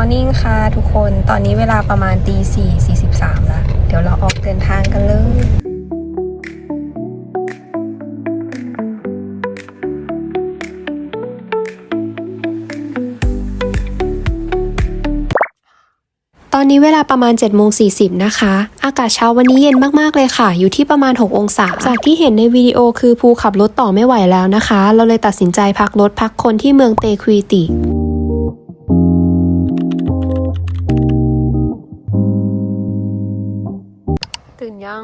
Morning ค่ะทุกคน ตอนนี้เวลาประมาณตีสี่สี่สิบสามแล้วเดี๋ยวเราออกเดินทางกันเลยตอนนี้เวลาประมาณ7จ็ดโมงสีนะคะ อากาศเช้าวันนี้เย็นมาก ๆ เลยค่ะ อยู่ที่ประมาณ 6 องศา จากที่เห็นในวิดีโอคือภูขับรถต่อไม่ไหวแล้วนะคะ เราเลยตัดสินใจพักรถพักคนที่เมืองเตควีติ ยัง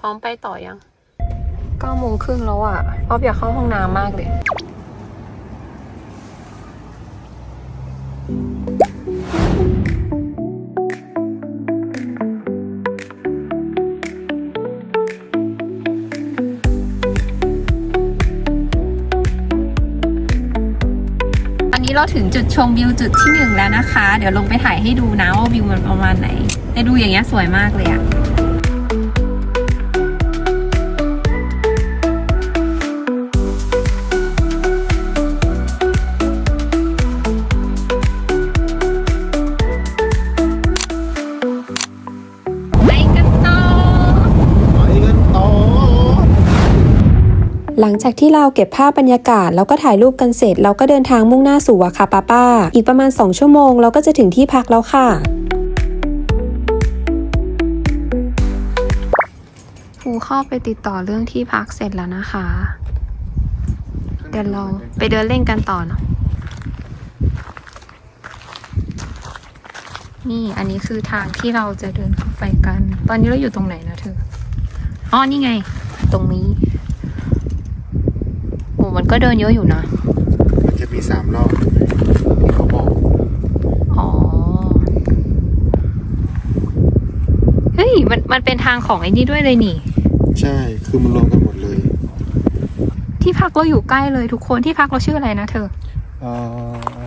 พร้อมไปต่อยังเก้าโมงครึ่งแล้วอะออฟอยากเข้าห้องน้ำมากเลยตอนนี้เราถึงจุดชมวิวจุดที่หนึ่งแล้วนะคะ เดี๋ยวลงไปถ่ายให้ดูนะว่าวิวมันประมาณไหนแต่ดูอย่างเงี้ยสวยมากเลยอะ ลังจากที่เราเก็บภาพบรรยากาศแล้วก็ถ่ายรูปกันเสร็จ เราก็เดินทางมุ่งหน้าสู่วาคาปาป้า อีกประมาณ 2 ชั่วโมงเราก็จะถึงที่พักแล้วค่ะภูเข้าไปติดต่อเรื่องที่พักเสร็จแล้วนะคะ เดี๋ยวเราไปเดินเล่นกันต่อเนาะนี่อันนี้คือทางที่เราจะเดินเข้าไปกัน ตอนนี้เราอยู่ตรงไหนนะเธอ อ๋อ นี่ไง ตรงนี้ มันก็เดินเยอะอยู่นะ มันจะมีสามรอบเขาบอกอ๋อ เฮ้ย มันมันเป็นทางของไอ้นี่ด้วยเลยนี่ ใช่ คือมันรวมกันหมดเลย ที่พักเราอยู่ใกล้เลยทุกคนที่พักเราชื่ออะไรนะเธอเอ่อ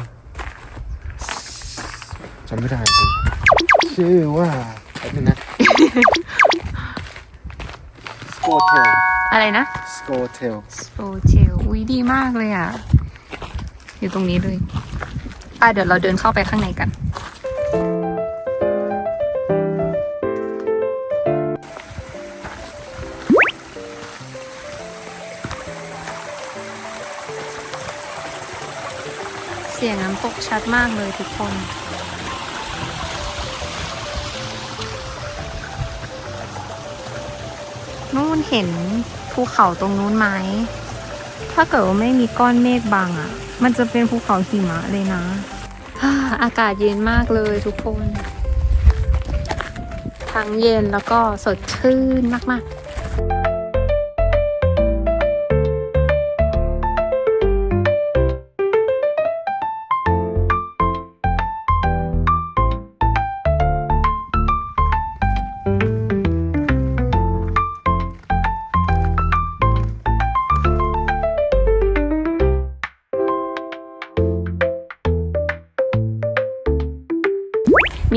จำไม่ได้เลยชื่อว่าแป๊บนึงนะ สโกเทลอะไรนะ สโกเทลโอเจล อุ้ยดีมากเลยอะ อยู่ตรงนี้เลยอะเดี๋ยวเราเดินเข้าไปข้างในกัน เสียงน้ำตกชัดมากเลยทุกคนนู่นเห็นภูเขาตรงนู้นไหม ถ้าเกิดว่าไม่มีก้อนเมฆบังอะ่ะ มันจะเป็นภูเขาหิมะเลยนะอาอากาศเย็นมากเลยทุกคน ทั้งเย็นแล้วก็สดชื่นมากๆ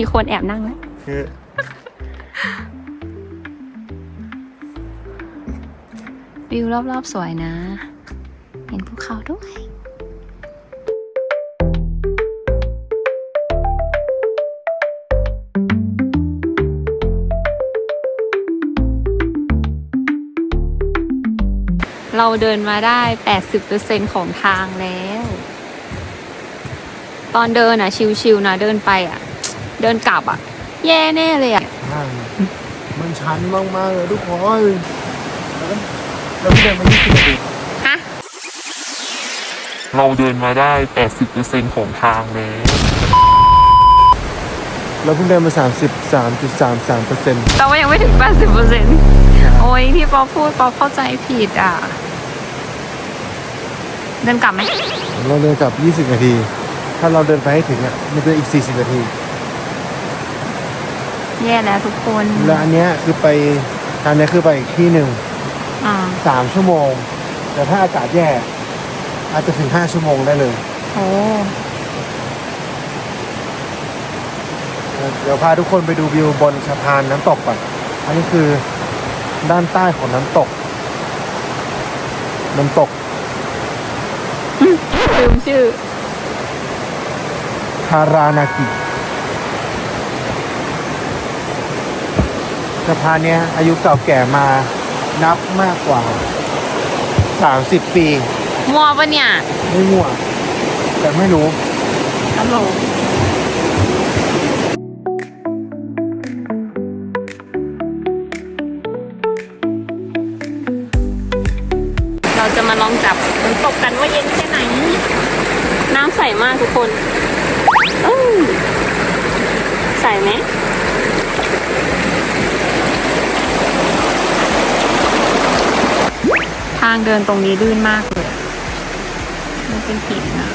มีคนแอบนั่งแล้วคือวิวรอบๆสวยนะ เห็นภูเขาด้วย เราเดินมาได้ 80%ของทางแล้ว ตอนเดินอะ ชิวๆนะ เดินไปอะ เดินกลับอะ แย่แน่เลยอะทางมันชันมากๆเลยทุกคนแล้วก็แล้วพี่เดินมา20นาทีฮะ เราเดินมาได้ 80%ของทางแล้วเราเพิ่งเดินมา 33.33เปอร์เซ็นต์แต่ว่ายังไม่ถึง 80%โอ้ยที่ป๊อปพูดป๊อปเข้าใจผิดอะ เดินกลับไหม เราเดินกลับ 20 นาที ถ้าเราเดินไปให้ถึงอะ มันจะอีก 40 นาที แย่แล้วทุกคนแล้วอันเนี้ยคือไปทางเนี้ยคือไปอีกที่หนึ่งอ่าสามชั่วโมง แต่ถ้าอากาศแย่ อาจจะถึงห้าชั่วโมงได้เลย โอ้เดี๋ยวพาทุกคนไปดูวิวบนสะพานน้ำตกก่อน อันนี้คือด้านใต้ของน้ำตก น้ำตกลืมชื่อทารานากิ สะพานเนี้ยอายุเก่าแก่มานับมากกว่า 30 ปีมัวปะเนี่ย ไม่มั่ว แต่ไม่รู้ฮัลโหลเราจะมาลองจับน้ำตกกันว่าเย็นแค่ไหน น้ำใสมากทุกคนอื้อใสไหมางเดินตรงนี้ลื่นมากเลยอะมันเป็นหินนะ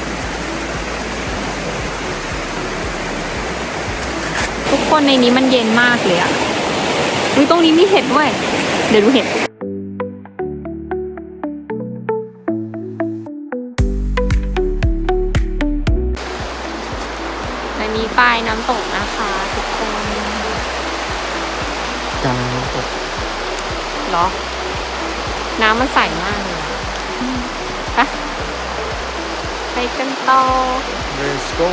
ทุกคนในนี้มันเย็นมากเลยอะอุ้ยตรงนี้มีเห็ดด้วย เดี๋ยวดูเห็ดอันนี้ป้ายน้ำตกนะคะทุกคนกลางน้ำตกเหรอ น้ำมันใสมากเลยอะไปไปกันต่อ Let's go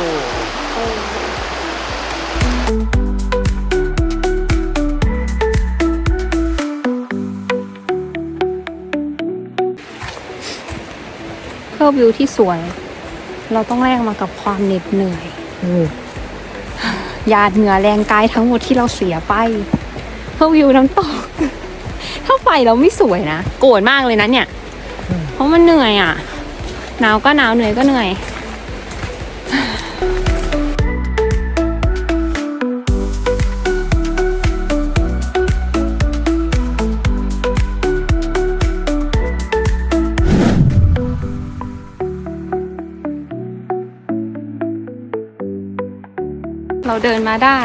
เพื่อวิวที่สวย เราต้องแลกมากับความเหน็ดเหนื่อยหยาดเหงื่อแรงกายทั้งหมดที่เราเสียไป เพื่อวิวน้ำตกถ้า ไปเราไม่สวยนะ โกรธมากเลยนะเนี่ย เพราะมันเหนื่อยอะ หนาวก็หนาวเหนื่อยก็เหนื่อยเราเดินมาได้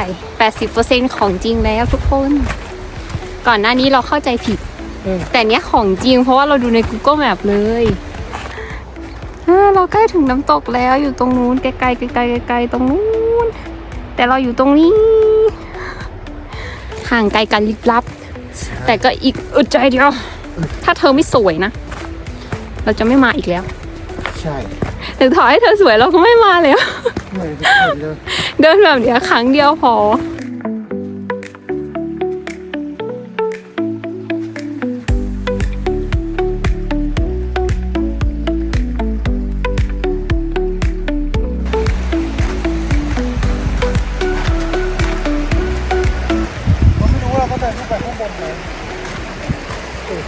80%ของจริงแล้วทุกคน ก่อนหน้านี้เราเข้าใจผิด แต่เนี้ยของจริงเพราะว่าเราดูใน Google Map เลยอ่าเราใกล้ถึงน้ำตกแล้วอยู่ตรงนู้นไกลๆไกลๆไกลๆตรงนู้น แต่เราอยู่ตรงนี้ห่างไกลกันลิบลับ แต่ก็อีกอึดใจเดียว ถ้าเธอไม่สวยนะ เราจะไม่มาอีกแล้ว ใช่ถึงถอให้เธอสวยเราก็ไม่มาแล้วไม่ทุกคนเลยเดินแบบเนี้ยครั้งเดียวพอ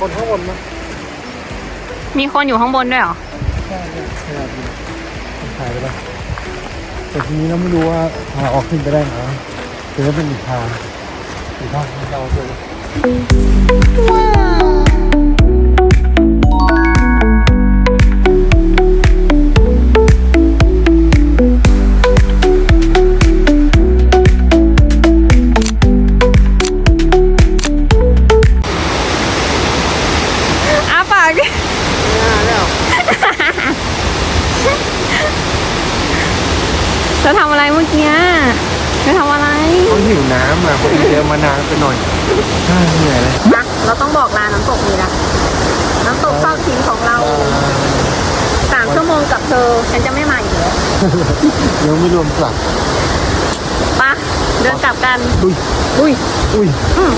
คนข้างบนไหมมีคนอยู่ข้างบนด้วยเหรอ ใช่เนี่ยขนาดนี้ถ่ายไปแล้วแต่ทีนี้เราไม่รู้ว่าพาออกขึ้นไปได้ไหมหรือว่าเป็นอีกทางอีกทางที่เราเจออ้าำอะพอดีเดินมานานไปหน่อยอ่าเหนื่อยเลยนะเราต้องบอกลาน้ำตกนี้นะ น้ำตกซอกหินของเราสามชั่วโมงกับเธอ ฉันจะไม่มาอีกแล้วยังไม่รวมกลับปะเดินกลับกัน อุ้ยอุ้ยอุ้ยอืม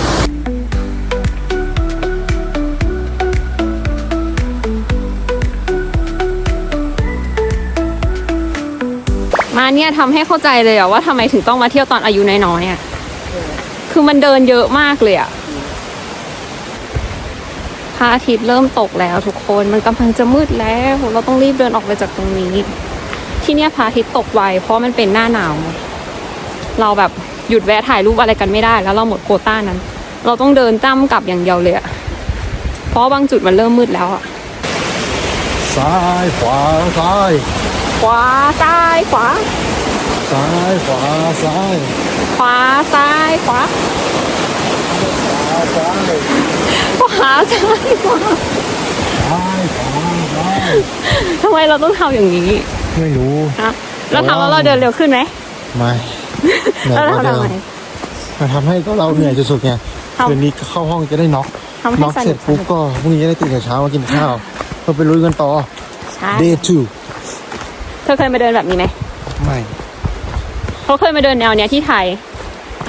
มาเนี่ยทำให้เข้าใจเลยอะว่าทำไมถึงต้องมาเที่ยวตอนอายุน้อยๆอะ คือมันเดินเยอะมากเลยอะพระอาทิตย์เริ่มตกแล้วทุกคนมันกำลังจะมืดแล้ว เราต้องรีบเดินออกไปจากตรงนี้ ที่เนี่ยพระอาทิตย์ตกไวเพราะมันเป็นหน้าหนาวไงเราแบบหยุดแวะถ่ายรูปอะไรกันไม่ได้ แล้วเราหมดโควต้านั้น เราต้องเดินจ้ำกลับอย่างเดียวเลยอะเพราะบางจุดมันเริ่มมืดแล้วอะซ้ายขวาซ้าย ขวาซ้ายขวา ซ้ายขวาซ้าย ขวาซ้ายขวาซ้ายขวาซ้ายขวาซ้ายขวาซ้ายทำไมเราต้องทำอย่างนี้ไม่รู้ฮะเราทำแล้วเราเดินเร็วขึ้นไหมไม่เหนื่แล้อวยเรากว่าเดิทำมไงมันทำให้เราเหนื่อยสุดๆไงทำคืนนี้เข้าห้องจะได้น็อกทำให้น็อกสนุกเสร็จปุ๊บก็พรุ่งนี้จะได้ตื่นแต่เช้ามากินข้าวเพื่อไปลุยกันต่อใช่ day two เธอเคยมาเดินแบบนี้ไหมไม่ เขาเคยมาเดินแนวเนี้ยที่ไทย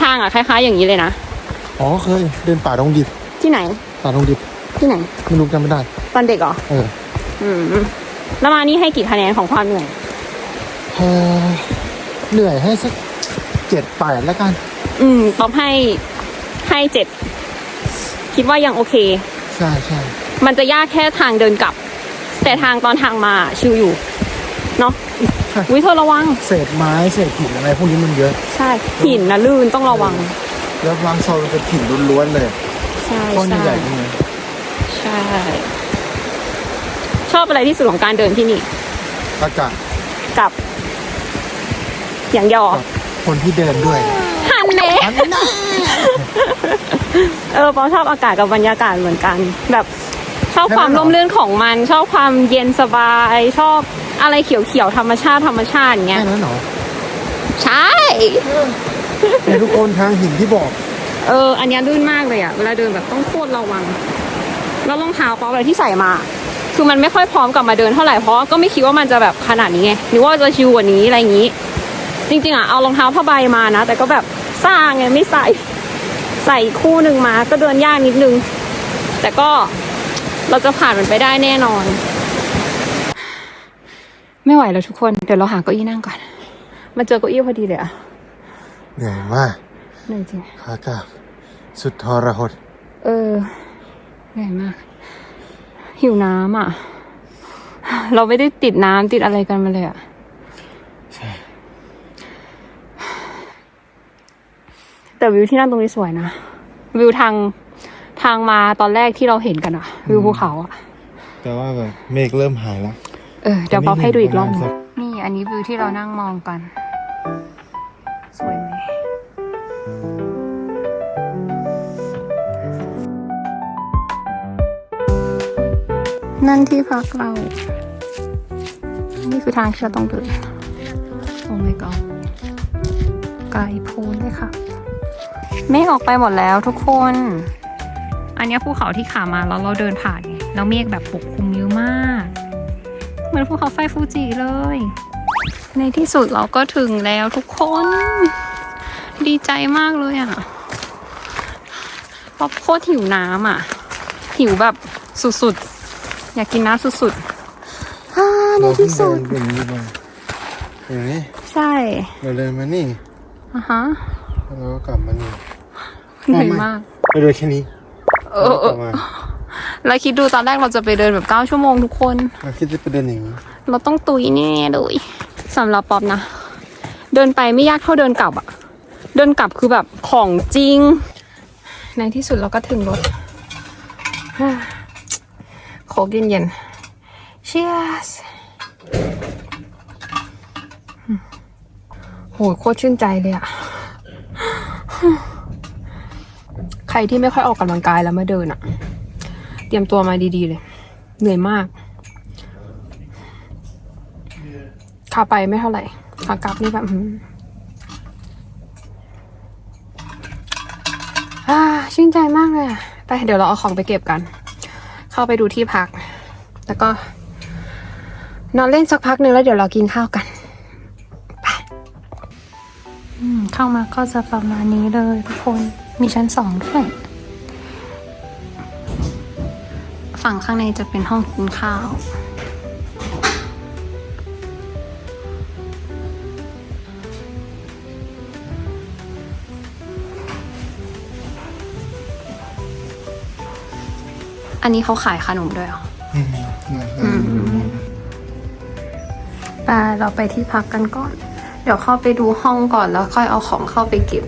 ทางอะคล้ายๆ อย่างนี้เลยนะ อ๋อเคยเดินป่าดงดิบที่ไหน ป่าดงดิบที่ไหนไม่รู้จำไม่ได้ ตอนเด็กเหรอ เออ อืมแล้วมานี่ให้กี่คะแนนของความเหนื่อยเออเหนื่อยให้สักเจ็ดแปดแล้วกัน อืมป๊อปให้ให้เจ็ดคิดว่ายังโอเค ใช่ใช่มันจะยากแค่ทางเดินกลับ แต่ทางตอนทางมาชิวอยู่ เนาะ วิเธอระวัง เศษไม้เศษหินอะไรพวกนี้มันเยอะ ใช่หินนะลื่นต้องระวัง แล้วบางโซนมันเป็นหินล้วนๆเลยใช่ก้อนใช่ใหญ่ๆตรงนี้ใช่ ชอบอะไรที่สุดของการเดินที่นี่อากาศกับ อย่างยอกับคนที่เดินด้วยหันเน่อันนั้นเออปอชอบอากาศกับบรรยากาศเหมือนกัน แบบชอบความร่มรื่นของมัน ชอบความเย็นสบายชอบ อะไรเขียวๆธรรมชาติธรรมชาติอย่างเงี้แค่ยนั้นเหรอใช่ เนี่ยทุกคนทางหินที่บอกเออ อันเนี้ยลื่นมากเลยอะเวลาเดินแบบต้องโคตรระวัง แล้วรองเท้าป๊อปอะไรที่ใส่มา คือมันไม่ค่อยพร้อมกลับมาเดินเท่าไหร่ เพราะว่าก็ไม่คิดว่ามันจะแบบขนาดนี้ไงนึกว่าจะชิวกว่านี้อะไรอย่างนี้ จริงๆอะเอารองเท้าผ้าใบมานะ แต่ก็แบบสร้างไงไม่ใส่ ใส่คู่หนึ่งมา ก็เดินยากนิดนึง แต่ก็เราจะผ่านมันไปได้แน่นอน ไม่ไหวแล้วทุกคน เดี๋ยวเราหาเก้าอี้นั่งก่อน มาเจอเก้าอี้พอดีเลยอะเหนื่อยมากเหนื่อยจริง ขากลับสุดทรหด เออ เหนื่อยมาก หิวน้ำอะ เราไม่ได้ติดน้ำติดอะไรกันมาเลยอะ ใช่ แต่วิวที่นั่นตรงนี้สวยนะ วิวทางทางมาตอนแรกที่เราเห็นกันอะ วิวภูเขาอะ แต่ว่าแบบเมฆเริ่มหายแล้ว เออเดี๋ยวป๊อปให้ดูอีกรอบหนึ่งประมาณสักนี่อันนี้วิวที่เรานั่งมองกัน สวยไหมนั่นที่พักเรานี่คือทางที่เราต้องเดิน โอ้ my god ไกลโพ้นเลยค่ะเมฆออกไปหมดแล้วทุกคน อันเนี้ยภูเขาที่ขามาแล้วเราเดินผ่านไงแล้วเมฆแบบปกคลุมเยอะมาก เหมือนภูเขาไฟฟูจิเลย ในที่สุดเราก็ถึงแล้วทุกคน ดีใจมากเลยอะเพราะโคตรหิวน้ำอะ หิวแบบสุดๆ อยากกินน้ำสุดๆอ่าในเราเพิ่ที่งสุเดิดนเป็นอย่างนี้มาอย่างนี้ใช่เราเดินมานี่อะฮะแล้วก็กลับมานี่เหนื่อยมากไปเดินแค่นี้เออเอ แล้วอกลับมาแล้วคิดดูตอนแรกเราจะไปเดินแบบเก้าชั่วโมงทุกคน เราคิดจะไปเดินอย่างนี้เราต้องตุยแน่เลยสำหรับป๊อปนะ เดินไปไม่ยากเท่าเดินกลับอะเดินกลับคือแบบของจริง ในที่สุดเราก็ถึงรถฮ่าโคกเย็นๆ Cheers โหโคตรชื่นใจเลยอะใครที่ไม่ค่อยออกกำลังกายแล้วมาเดินอะ เตรียมตัวมาดีๆเลย เหนื่อยมาก ขาไปไม่เท่าไหร่ ขากลับนี่แบบชื่นใจมากเลยอะไปเดี๋ยวเราเอาของไปเก็บกัน เข้าไปดูที่พัก แล้วก็ นอนเล่นสักพักหนึ่งแล้วเดี๋ยวเรากินข้าวกันไปเข้ามาก็จะประมาณนี้เลยทุกคน มีชั้นสองด้วย ฝั่งข้างในจะเป็นห้องกินข้าวอันนี้เขาขายขนมด้วยเหรออืมไปเราไปที่พักกันก่อน เดี๋ยวเข้าไปดูห้องก่อนแล้วค่อยเอาของเข้าไปเก็บ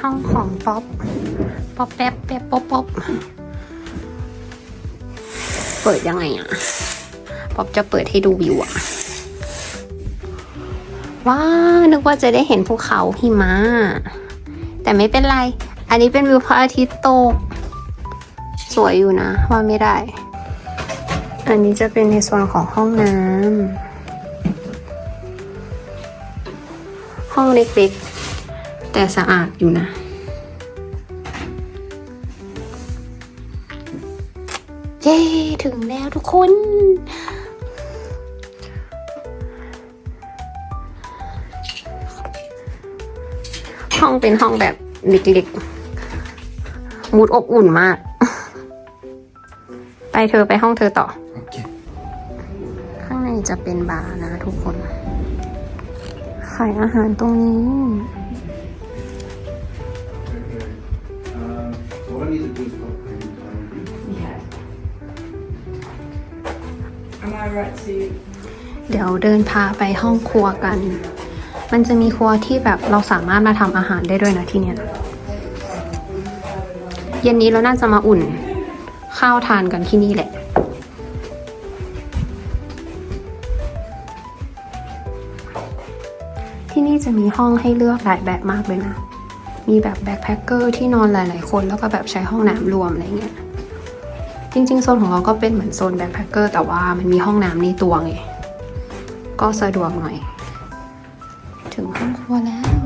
ห้องของป๊อป ป๊อปแป๊บแป๊บป๊อปป๊อปเปิดยังไงอะ ป๊อปจะเปิดให้ดูวิวอะ ว้า นึกว่าจะได้เห็นภูเขาหิมะ แต่ไม่เป็นไร อันนี้เป็นวิวพระอาทิตย์ตก สวยอยู่นะ ว่าไม่ได้ อันนี้จะเป็นในส่วนของห้องน้ำห้องเล็กๆ แต่สะอาดอยู่นะ เย้ ถึงแล้วทุกคน ห้องเป็นห้องแบบเล็กๆ มูดอบอุ่นมาก ไปเธอไปห้องเธอต่อ okay. ข้างในจะเป็นบาร์นะทุกคนขายอาหารตรงนี้ เดี๋ยวเดินพาไปห้องครัวกัน มันจะมีครัวที่แบบเราสามารถมาทำอาหารได้ด้วยนะที่เนี้ย เย็นนี้เราน่าจะมาอุ่น ข้าวทานกันที่นี่แหละที่นี่จะมีห้องให้เลือกหลายแบบมากเลยนะ มีแบบแบ็คแพคเกอร์ที่นอนหลาย ๆ คนแล้วก็แบบใช้ห้องน้ำรวมอะไรเงี้ย จริงๆ โซนของเราก็เป็นเหมือนโซนแบ็คแพคเกอร์แต่ว่ามันมีห้องน้ำในตัวไง ก็สะดวกหน่อย ถึงห้องครัวแล้ว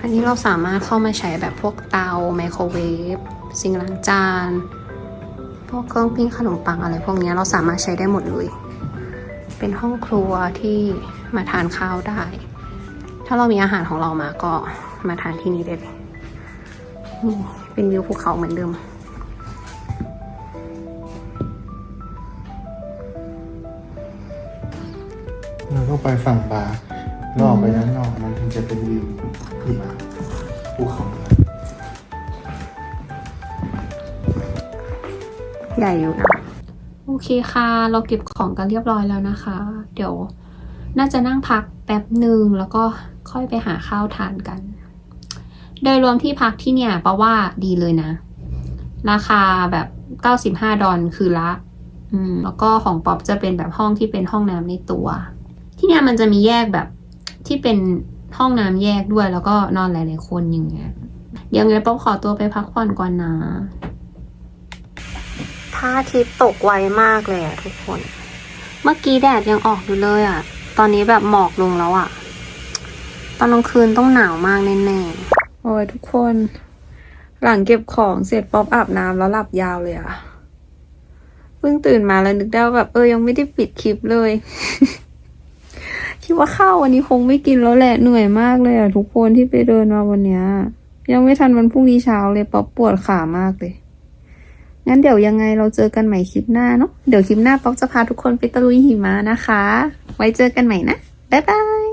อันนี้เราสามารถเข้ามาใช้แบบพวกเตาไมโครเวฟสิ่งล้างจาน พวกเครื่องปิ้งขนมปังอะไรพวกนี้เราสามารถใช้ได้หมดเลย เป็นห้องครัวที่มาทานข้าวได้ ถ้าเรามีอาหารของเรามาก็มาทานที่นี่ได้เลย เป็นวิวภูเขาเหมือนเดิม เราต้องไปฝั่งบาร์นอกไปด้านนอกมันถึงจะเป็นวิวหิมะภูเขาใหญ่อยู่นะโอเคค่ะ เราเก็บของกันเรียบร้อยแล้วนะคะ เดี๋ยวน่าจะนั่งพักแป๊บหนึ่งแล้วก็ค่อยไปหาข้าวทานกัน โดยรวมที่พักที่เนี่ยปะว่าดีเลยนะ ราคาแบบ 95 ดอลคือละ อืม แล้วก็ของป๊อปจะเป็นแบบห้องที่เป็นห้องน้ำในตัว ที่เนี่ยมันจะมีแยกแบบที่เป็นห้องน้ำแยกด้วย แล้วก็นอนหลาย ๆ คนอย่างเงี้ย เดี๋ยวไงป๊อปขอตัวไปพักผ่อนก่อนนะพระอาทิตย์ตกไวมากเลยอะทุกคน เมื่อกี้แดดยังออกอยู่เลยอะตอนนี้แบบหมอกลงแล้วอะตอนกลางคืนต้องหนาวมากแน่ๆ โอ้ยทุกคน หลังเก็บของเสร็จป๊อปอาบน้ำแล้วหลับยาวเลยอะเพิ่งตื่นมาแล้วนึกได้ว่าแบบเออยังไม่ได้ปิดคลิปเลย คิดว่าข้าววันนี้คงไม่กินแล้วแหละเหนื่อยมากเลยอะทุกคนที่ไปเดินมาวันเนี้ยยังไม่ทันวันพรุ่งนี้เช้าเลยป๊อปปวดขามากเลยงั้นเดี๋ยวยังไงเราเจอกันใหม่คลิปหน้าเนาะเดี๋ยวคลิปหน้าป๊อปจะพาทุกคนไปตะลุยหิมะนะคะ ไว้เจอกันใหม่นะ บ๊ายบาย